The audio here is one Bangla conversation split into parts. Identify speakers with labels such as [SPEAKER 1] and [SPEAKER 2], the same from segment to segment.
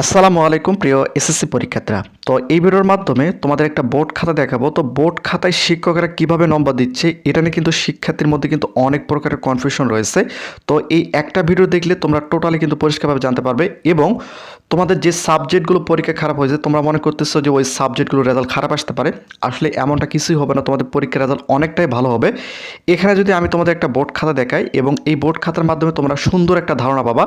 [SPEAKER 1] আসসালামু আলাইকুম প্রিয় এসএসসি পরীক্ষার্থীরা। তো এই ভিডিওর মাধ্যমে তোমাদের একটা বোর্ড খাতা দেখাবো। তো বোর্ড খাতায় শিক্ষকেরা কীভাবে নম্বর দিচ্ছে, এটা নিয়ে কিন্তু শিক্ষার্থীর মধ্যে কিন্তু অনেক প্রকারের কনফিউশন রয়েছে। তো এই একটা ভিডিও দেখলে তোমরা টোটালি কিন্তু পরিষ্কারভাবে জানতে পারবে এবং তোমাদের যে সাবজেক্টগুলো পরীক্ষা খারাপ হয়েছে, তোমরা মনে করতেছো যে ওই সাবজেক্টগুলোর রেজাল্ট খারাপ আসতে পারে। আসলে এমনটা কিছুই হবে না, তোমাদের পরীক্ষার রেজাল্ট অনেকটাই ভালো হবে। এখানে যদি আমি তোমাদের একটা বোর্ড খাতা দেখাই এবং এই বোর্ড খাতার মাধ্যমে তোমরা সুন্দর একটা ধারণা পাবা।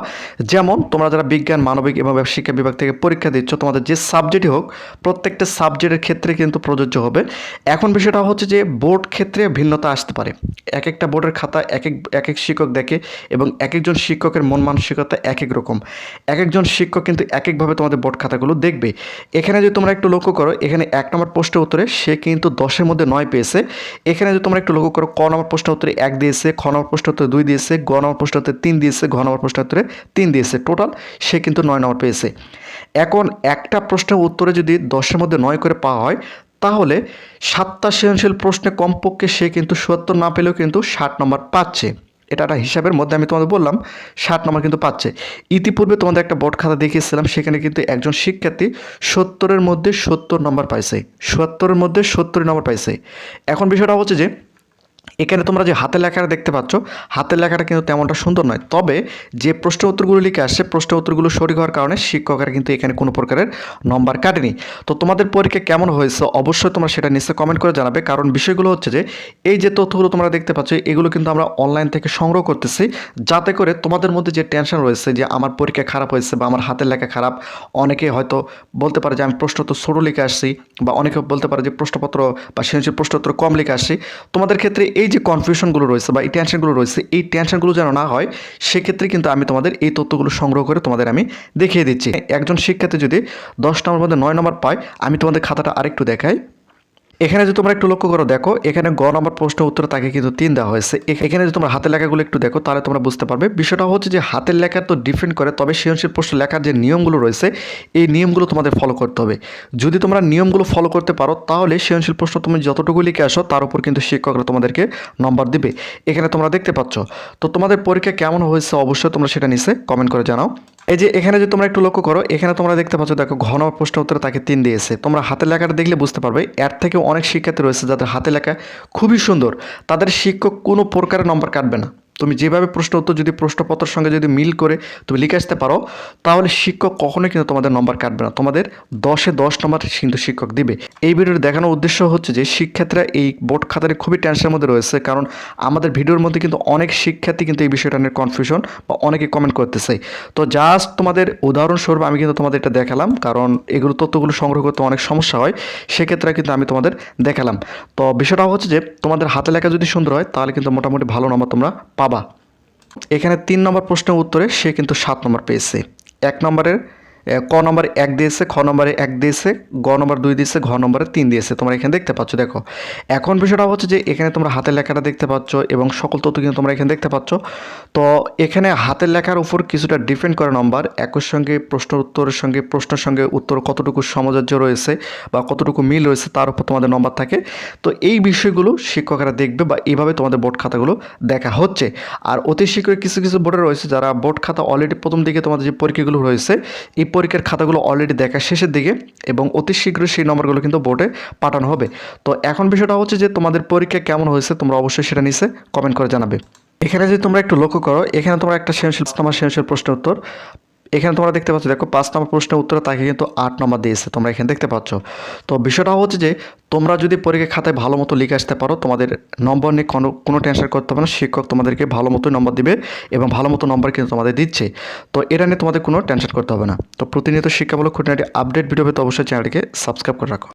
[SPEAKER 1] যেমন তোমরা যারা বিজ্ঞান, মানবিক এবং শিক্ষা বিভাগ থেকে পরীক্ষা দিচ্ছ, তোমাদের যে সাবজেক্টই হোক প্রত্যেকটা সাবজেক্টের ক্ষেত্রে কিন্তু প্রযোজ্য হবে। এখন বিষয়টা হচ্ছে যে, বোর্ড ক্ষেত্রে ভিন্নতা আসতে পারে। এক একটা বোর্ডের খাতা এক এক এক এক শিক্ষক দেখে এবং এক একজন শিক্ষকের মন মানসিকতা এক এক রকম। এক একজন শিক্ষক কিন্তু এক একভাবে তোমাদের বোর্ড খাতাগুলো দেখবে। এখানে যদি তোমরা একটু লক্ষ্য করো, এখানে এক নম্বর প্রশ্নের উত্তরে সে কিন্তু দশের মধ্যে নয় পেয়েছে। এখানে যদি তোমরা একটু লক্ষ্য করো, ক নম্বর প্রশ্নের উত্তরে এক দিয়েছে, খ নম্বর প্রশ্নের উত্তরে দুই দিয়েছে, গ নম্বর প্রশ্নের উত্তরে তিন দিয়েছে, ঘ নম্বর প্রশ্নের উত্তরে তিন দিয়েছে। টোটাল সে কিন্তু নয় নম্বর পেয়েছে। এখন একটা প্রশ্নের উত্তরে যদি দশের মধ্যে নয় করে পাওয়া হয়, তাহলে সাতটা সৃজনশীল প্রশ্নে কমপক্ষে সে কিন্তু সত্তর না পেলেও কিন্তু ষাট নম্বর পাচ্ছে। এটা একটা হিসাবের মধ্যে আমি তোমাদের বললাম, ষাট নম্বর কিন্তু পাচ্ছে। ইতিপূর্বে তোমাদের একটা বোর্ড খাতা দেখিয়েছিলাম, সেখানে কিন্তু একজন শিক্ষার্থী সত্তরের মধ্যে সত্তর নম্বর পাইছে, সত্তরের মধ্যে সত্তর নম্বর পাইছে। এখন বিষয়টা হচ্ছে যে এখানে তোমরা যে হাতের লেখাটা দেখতে পাচ্ছ, হাতের লেখাটা কিন্তু তেমনটা সুন্দর নয়। তবে যে প্রশ্ন উত্তরগুলো লিখে আসছে প্রশ্ন উত্তরগুলো সঠিক হওয়ার কারণে শিক্ষকেরা কিন্তু এখানে কোনো প্রকারের নম্বর কাটেনি। তো তোমাদের পরীক্ষা কেমন হয়েছে? অবশ্যই তোমরা সেটা নিশ্চয়ই কমেন্ট করে জানাবে। কারণ বিষয়গুলো হচ্ছে যে, এই যে তথ্যগুলো তোমরা দেখতে পাচ্ছ, এগুলো কিন্তু আমরা অনলাইন থেকে সংগ্রহ করতেছি। যাতে করে তোমাদের মধ্যে যে টেনশন রয়েছে যে, আমার পরীক্ষা খারাপ হয়েছে বা আমার হাতের লেখা খারাপ, অনেকে হয়তো বলতে পারে যে, আমি প্রশ্ন তো ছোটো লিখে আসছি বা অনেকে বলতে পারে যে, প্রশ্নপত্র বা সৃজনশীল প্রশ্নোত্তর কম লিখে আসছি। তোমাদের ক্ষেত্রে এই যে কনফিউশনগুলো রয়েছে বা এই টেনশনগুলো রয়েছে, এই টেনশনগুলো যেন না হয়, সেক্ষেত্রে কিন্তু আমি তোমাদের এই তথ্যগুলো সংগ্রহ করে তোমাদের আমি দেখিয়ে দিচ্ছি। একজন শিক্ষার্থী যদি দশ নম্বর মধ্যে নয় নম্বর পায়, আমি তোমাদের খাতাটা আরেকটু দেখাই। এখানে যদি তোমরা একটু লক্ষ্য করো, দেখো, এখানে গ নম্বর প্রশ্ন উত্তর তাকে কিন্তু তিন দেওয়া হয়েছে। এখানে যদি তোমরা হাতের লেখাগুলো একটু দেখো, তাহলে তোমরা বুঝতে পারবে। বিষয়টা হচ্ছে যে হাতের লেখা তো ডিফেন্ড করে, তবে সৃজনশীল প্রশ্ন লেখার যে নিয়মগুলো রয়েছে, এই নিয়মগুলো তোমাদের ফলো করতে হবে। যদি তোমরা নিয়মগুলো ফলো করতে পারো, তাহলে সৃজনশীল প্রশ্ন তুমি যতটুকু লিখে আসো, তার উপর কিন্তু শিক্ষকরা তোমাদেরকে নম্বর দিবে। এখানে তোমরা দেখতে পাচ্ছ। তো তোমাদের পরীক্ষা কেমন হয়েছে, অবশ্যই তোমরা সেটা নিচে কমেন্ট করে জানাও। এই যে এখানে যদি তোমরা একটু লক্ষ্য করো, এখানে তোমরা দেখতে পাচ্ছ, দেখো ঘন প্রশ্ন উত্তরে তাকে তিন দিয়েছে। তোমরা হাতে লেখাটা দেখলে বুঝতে পারবে, এর থেকে অনেক শিক্ষার্থী রয়েছে যাদের হাতে লেখা খুবই সুন্দর। তাদের শিক্ষক কোনো প্রকারের নম্বর কাটবে না। তুমি যেভাবে প্রশ্ন উত্তর, যদি প্রশ্নপত্রের সঙ্গে যদি মিল করে তুমি লিখে আসতে পারো, তাহলে শিক্ষক কখনোই কিন্তু তোমাদের নম্বর কাটবে না। তোমাদের দশে দশ নম্বর কিন্তু শিক্ষক দিবে। এই ভিডিওর দেখানোর উদ্দেশ্য হচ্ছে যে শিক্ষার্থীরা এই বোর্ড খাতারে খুবই টেনশনের মধ্যে রয়েছে, কারণ আমাদের ভিডিওর মধ্যে কিন্তু অনেক শিক্ষার্থী কিন্তু এই বিষয়টা নিয়ে কনফিউশন বা অনেকে কমেন্ট করতেছে। তো জাস্ট তোমাদের উদাহরণস্বরূপ আমি কিন্তু তোমাদের এটা দেখালাম, কারণ এগুলো তথ্যগুলো সংগ্রহ করতে অনেক সমস্যা হয়, সেক্ষেত্রে কিন্তু আমি তোমাদের দেখালাম। তো বিষয়টা হচ্ছে যে তোমাদের হাতে লেখা যদি সুন্দর হয়, তাহলে কিন্তু মোটামুটি ভালো নম্বর তোমরা পাবা। এখানে তিন নম্বর প্রশ্নের উত্তরে সে কিন্তু সাত নম্বর পেয়েছে। এক নম্বরের ক নম্বরে এক দিয়েছে, খ নম্বরে এক দিয়েছে, গ নম্বর দুই দিয়েছে, ঘ নম্বরে তিন দিয়েছে। তোমরা এখানে দেখতে পাচ্ছ, দেখো। এখন বিষয়টা হচ্ছে যে এখানে তোমরা হাতের লেখাটা দেখতে পাচ্ছ এবং সকল তথ্য কিন্তু তোমরা এখানে দেখতে পাচ্ছ। তো এখানে হাতের লেখার উপর কিছুটা ডিপেন্ড করে নম্বর, একই সঙ্গে প্রশ্ন উত্তরের সঙ্গে, প্রশ্নের সঙ্গে উত্তর কতটুকু সমজার্য রয়েছে বা কতটুকু মিল রয়েছে তার উপর তোমাদের নম্বর থাকে। তো এই বিষয়গুলো শিক্ষকরা দেখবে বা এইভাবে তোমাদের বোর্ড খাতাগুলো দেখা হচ্ছে। আর অতি শীঘ্রই কিছু কিছু বোর্ডে রয়েছে যারা বোর্ড খাতা অলরেডি প্রথম দিকে তোমাদের যে পরীক্ষাগুলো রয়েছে, এই পরীক্ষার খাতাগুলো অলরেডি দেখা শেষের দিকে এবং অতি শীঘ্রই সেই নম্বরগুলো কিন্তু বোর্ডে পাঠানো হবে। তো এখন বিষয়টা হচ্ছে যে তোমাদের পরীক্ষা কেমন হয়েছে তোমরা অবশ্যই সেটা নিচে কমেন্ট করে জানাবে। এখানে যদি তোমরা একটু লক্ষ্য করো, এখানে তোমরা একটা সৃজনশীল তোমার সৃজনশীল প্রশ্নের উত্তর এখানে তোমরা দেখতে পাচ্ছ, দেখো পাঁচ নম্বর প্রশ্নের উত্তরে তাকে কিন্তু আট নম্বর দিয়েছে, তোমরা এখানে দেখতে পাচ্ছ। তো বিষয়টা হচ্ছে যে, তোমরা যদি পরীক্ষা খাতায় ভালো মতো লিখে আসতে পারো, তোমাদের নম্বর নিয়ে কোনো কোনো টেনশন করতে হবে না, শিক্ষক তোমাদেরকে ভালো মতো নম্বর দিবে এবং ভালো মতো নম্বর কিন্তু তোমাদের দিচ্ছে। তো এটা নিয়ে তোমাদের কোনো টেনশন করতে হবে না। তো প্রতিনিয়ত শিক্ষামূলক খুঁটিনাটি আপডেট ভিডিও পেতে অবশ্যই চ্যানেলটিকে সাবস্ক্রাইব করে রাখো।